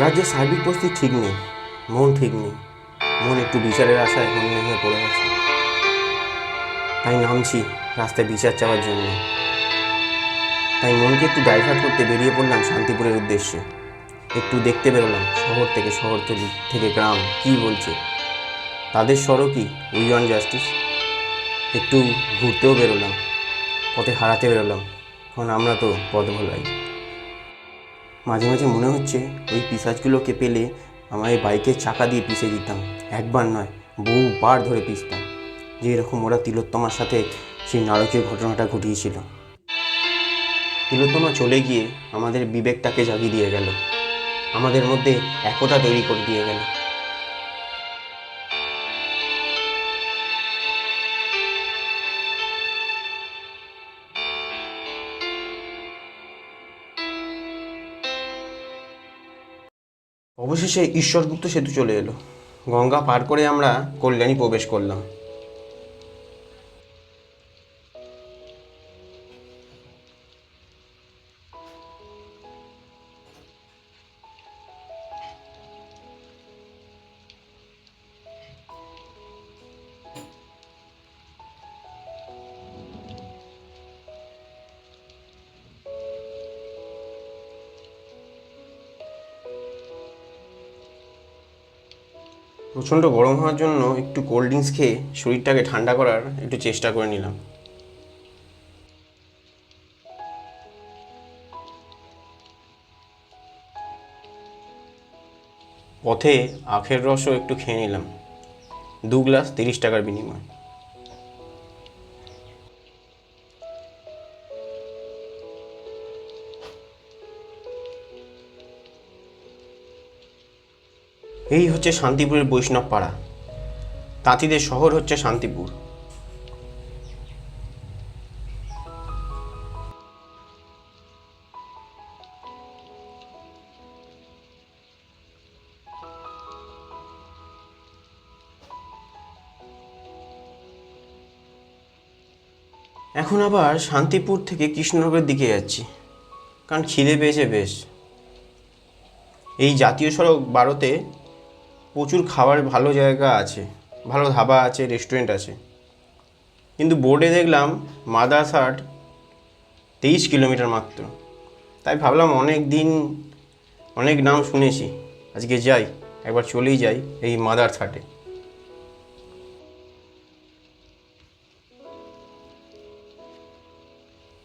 রাজ্যের সার্বিক পরিস্থিতি ঠিক নেই, মন ঠিক নেই। মন একটু বিচারের আশায় হন্য হয়ে পড়ে আছে তাই নামছি রাস্তায় বিচার চাওয়ার জন্য। তাই মনকে একটু ডাইভার্ট করতে বেরিয়ে পড়লাম শান্তিপুরের উদ্দেশ্যে। একটু দেখতে বেরোলাম শহর থেকে শহরতলি থেকে গ্রাম, কি বলছে? তাদের সড়কই উই ওয়ান জাস্টিস? একটু ঘুরতেও বেরোলাম, পথে হারাতে বেরোলাম, কারণ আমরা তো পথ ভোলাই। মাঝে মাঝে মনে হচ্ছে ওই পিসাজগুলোকে পেলে আমার এই বাইকের চাকা দিয়ে পিষে দিতাম। একবার নয়, বহুবার ধরে পিষতাম। যে এরকম ওরা তিলোত্তমার সাথে সেই নারকীয় ঘটনাটা ঘটিয়েছিল। তিলোত্তমা চলে গিয়ে আমাদের বিবেকটাকে জাগিয়ে দিয়ে গেল। আমাদের মধ্যে একতা তৈরি করে দিয়ে গেল। অবশেষে ঈশ্বরগুপ্ত সেতু চলে এলো। গঙ্গা পার করে আমরা কল্যাণী প্রবেশ করলাম। প্রচণ্ড গরম হওয়ার জন্য একটু কোল্ড ড্রিঙ্কস খেয়ে শরীরটাকে ঠান্ডা করার একটু চেষ্টা করে নিলাম। পথে আখের রসও একটু খেয়ে নিলাম। দু গ্লাস তিরিশ টাকার বিনিময়। এই হচ্ছে শান্তিপুরের বৈষ্ণব পাড়া তাঁতিদের শহর হচ্ছে শান্তিপুর। এখন আবার শান্তিপুর থেকে কৃষ্ণনগরের দিকে যাচ্ছি। কারণ খিদে পেয়েছে বেশ। এই জাতীয় সড়ক বারোতে প্রচুর খাবার ভালো জায়গা আছে, ভালো ধাবা আছে রেস্টুরেন্ট আছে। কিন্তু বোর্ডে দেখলাম মাদারসাট তেইশ কিলোমিটার মাত্র। তাই ভাবলাম অনেক দিন, অনেক নাম শুনেছি, আজকে যাই, একবার চলেই যাই এই মাদারসাটে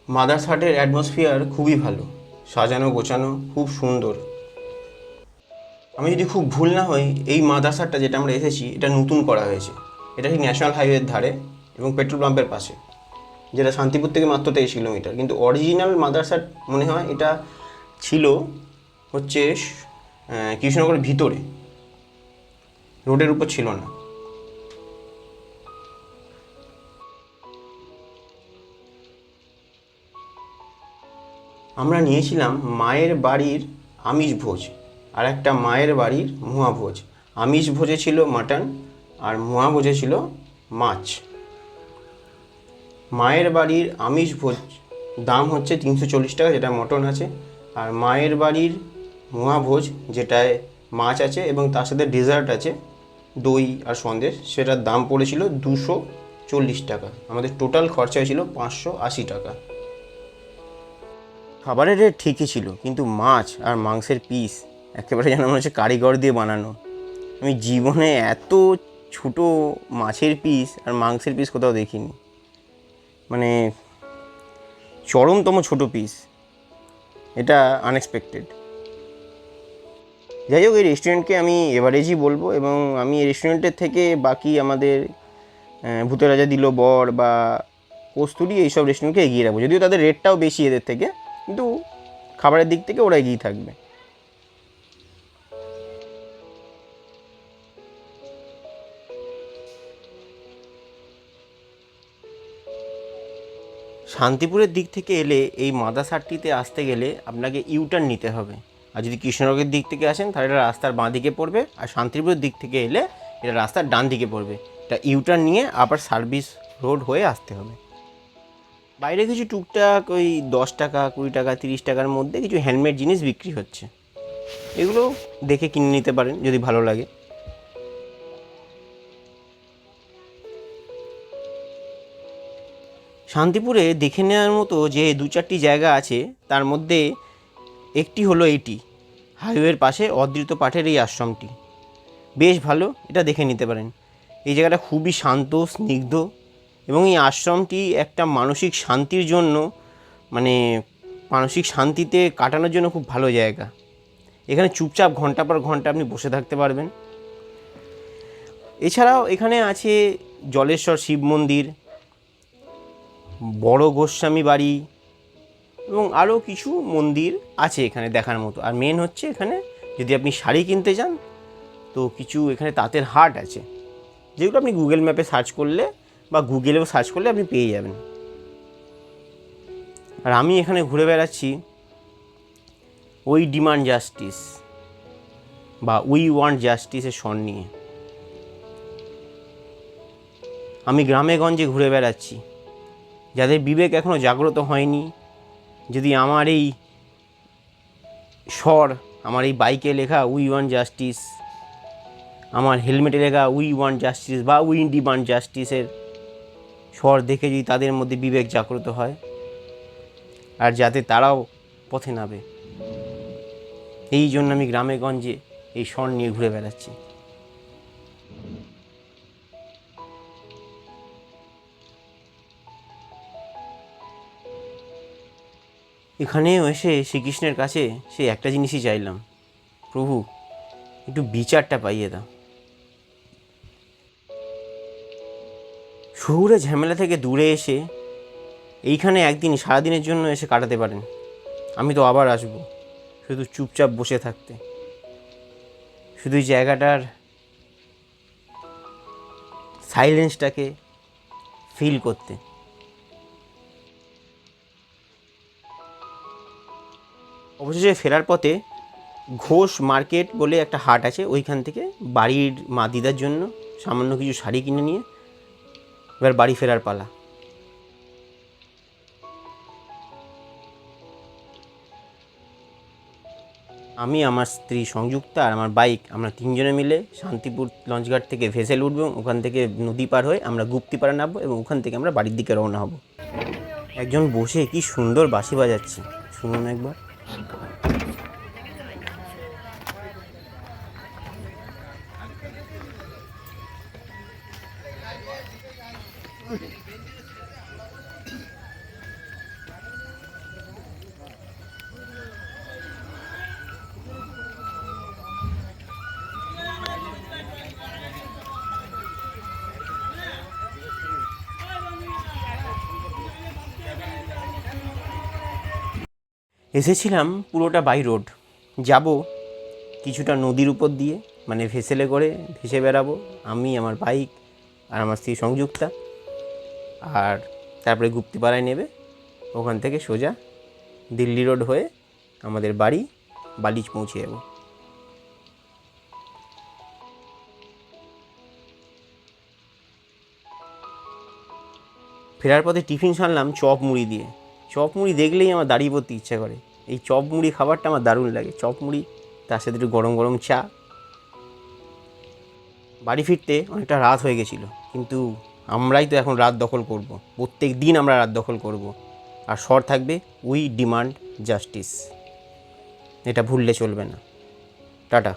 মাদারসাটের অ্যাটমসফিয়ার খুবই ভালো, সাজানো গোছানো খুব সুন্দর। আমি যদি খুব ভুল না হই, এই মাদ্রাসাটা যেটা আমরা এসেছি, এটা নতুন করা হয়েছে। এটা ঠিক ন্যাশনাল হাইওয়ের ধারে এবং পেট্রোল পাম্পের পাশে, যেটা শান্তিপুর থেকে মাত্র তেইশ কিলোমিটার। কিন্তু অরিজিনাল মাদ্রাসার মনে হয় এটা ছিল হচ্ছে কৃষ্ণনগরের ভিতরে। রোডের উপর ছিল না। আমরা নিয়েছিলাম মায়ের বাড়ির আমিষ ভোজ আর একটা মায়ের বাড়ির ভোজ। আমিষ ভোজে ছিল মাটন আর ভোজে ছিল মাছ। মায়ের বাড়ির আমিষ ভোজ, দাম হচ্ছে তিনশো চল্লিশ টাকা, যেটা মটন আছে। আর মায়ের বাড়ির ভোজ, যেটায় মাছ আছে এবং তার সাথে ডেজার্ট আছে, দই আর সন্দেশ, সেটার দাম পড়েছিল দুশো চল্লিশ টাকা। আমাদের টোটাল খরচা হয়েছিল পাঁচশো আশি টাকা। খাবারের রেট ঠিকই ছিল, কিন্তু মাছ আর মাংসের পিস একেবারে যেন মনে হচ্ছে কারিগর দিয়ে বানানো। আমি জীবনে এত ছোটো মাছের পিস আর মাংসের পিস কোথাও দেখিনি। মানে চরমতম ছোট পিস এটা আনএক্সপেক্টেড যাই হোক এই রেস্টুরেন্টকে আমি এভারেজই বলব এবং আমি এই রেস্টুরেন্টের থেকে বাকি আমাদের আহ, ভূতের রাজা দিল বর বা কস্তুরি এইসব রেস্টুরেন্টকে এগিয়ে রাখব। যদিও তাদের রেটটাও বেশি এদের থেকে কিন্তু খাবারের দিক থেকে ওরা এগিয়ে থাকবে। শান্তিপুরের দিক থেকে এলে এই মাদাসারটিতে আসতে গেলে আপনাকে ইউটার্ন নিতে হবে। আর যদি কৃষ্ণনগরের দিক থেকে আসেন, তাহলে এটা রাস্তার বাঁ দিকে পড়বে। আর শান্তিপুরের দিক থেকে এলে এটা রাস্তার ডান দিকে পড়বে। এটা ইউটার্ন নিয়ে আবার সার্ভিস রোড হয়ে আসতে হবে। বাইরে কিছু টুকটাক ওই দশ টাকা, কুড়ি টাকা, তিরিশ টাকার মধ্যে কিছু হ্যান্ডমেড জিনিস বিক্রি হচ্ছে। এগুলো দেখে কিনে নিতে পারেন, যদি ভালো লাগে। শান্তিপুরে দেখে নেওয়ার মতো যে দু চারটি জায়গা আছে, তার মধ্যে একটি হলো এটি, হাইওয়ের পাশে অদৃত পাঠের এই আশ্রমটি। বেশ ভালো, এটা দেখে নিতে পারেন। এই জায়গাটা খুবই শান্ত, স্নিগ্ধ এবং এই আশ্রমটি একটা মানসিক শান্তির জন্য মানে মানসিক শান্তিতে কাটানোর জন্য খুব ভালো জায়গা। এখানে চুপচাপ ঘণ্টা পর ঘণ্টা আপনি বসে থাকতে পারবেন। এছাড়াও এখানে আছে জলেশ্বর শিব মন্দির বড় গোস্বামী বাড়ি এবং আরও কিছু মন্দির আছে এখানে দেখার মতো। আর মেন হচ্ছে এখানে যদি আপনি শাড়ি কিনতে চান, তো কিছু এখানে তাঁতের হাট আছে। যেগুলো আপনি গুগল ম্যাপে সার্চ করলে বা গুগলেও সার্চ করলে আপনি পেয়ে যাবেন। আর আমি এখানে ঘুরে বেড়াচ্ছি। ওই ডিমান্ড জাস্টিস বা উই ওয়ান্ট জাস্টিসের স্বর নিয়ে। আমি গ্রামে গঞ্জে ঘুরে বেড়াচ্ছি। যাদের বিবেক এখনও জাগ্রত হয়নি, যদি আমার এই স্বর, আমার এই বাইকে লেখা উই ওয়ান জাস্টিস, আমার হেলমেটে লেখা উই ওয়ান জাস্টিস বা উই ডিমান্ড জাস্টিসের স্বর দেখে যদি তাদের মধ্যে বিবেক জাগ্রত হয়, আর যাতে তারাও পথে নামে। এই জন্য আমি গ্রামে গঞ্জে এই স্বর নিয়ে ঘুরে বেড়াচ্ছি। এখানেও এসে শ্রীকৃষ্ণের কাছে সে একটা জিনিসই চাইলাম। প্রভু, একটু বিচারটা পাইয়ে দাও। শহুরে ঝামেলা থেকে দূরে এসে এইখানে একদিন সারাদিনের জন্য এসে কাটাতে পারেন। আমি তো আবার আসব, শুধু চুপচাপ বসে থাকতে। শুধু জায়গাটার সাইলেন্সটাকে ফিল করতে। অবশেষে ফেরার পথে ঘোষ মার্কেট বলে একটা হাট আছে, ওইখান থেকে বাড়ির মা দিদার জন্য সামান্য কিছু শাড়ি কিনে নিয়ে এবার বাড়ি ফেরার পালা। আমি, আমার স্ত্রী সংযুক্তা আর আমার বাইক, আমরা তিনজনে মিলে শান্তিপুর লঞ্চঘাট থেকে ভেসেল উঠবো, ওখান থেকে নদী পার হয়ে আমরা গুপ্তিপাড়া নামবো এবং ওখান থেকে আমরা বাড়ির দিকে রওনা হব। একজন বসে কি সুন্দর বাঁশি বাজাচ্ছে, শুনুন একবার। Cinco. এসেছিলাম পুরোটা বাই রোড যাব কিছুটা নদীর উপর দিয়ে মানে ভেসেলে করে ভেসে বেড়াবো, আমি, আমার বাইক আর আমার স্ত্রী সংযুক্তা। আর তারপরে গুপ্তিপাড়ায় নেবে, ওখান থেকে সোজা দিল্লি রোড হয়ে আমাদের বাড়ি বালিচ পৌঁছে যাব। ফেরার পথে টিফিন সারলাম চপ মুড়ি দিয়ে। চপ মুড়ি দেখলেই আমার দাঁড়িয়ে পড়তে ইচ্ছা করে। এই চপ মুড়ি খাবারটা আমার দারুণ লাগে। চপ মুড়ি, তার সাথে একটু গরম গরম চা। বাড়ি ফিরতে অনেকটা রাত হয়ে গেছিল, কিন্তু আমরাই তো এখন রাত দখল করব। প্রত্যেক দিন আমরা রাত দখল করব। আর শর থাকবে, উই ডিমান্ড জাস্টিস। এটা ভুললে চলবে না। টাটা।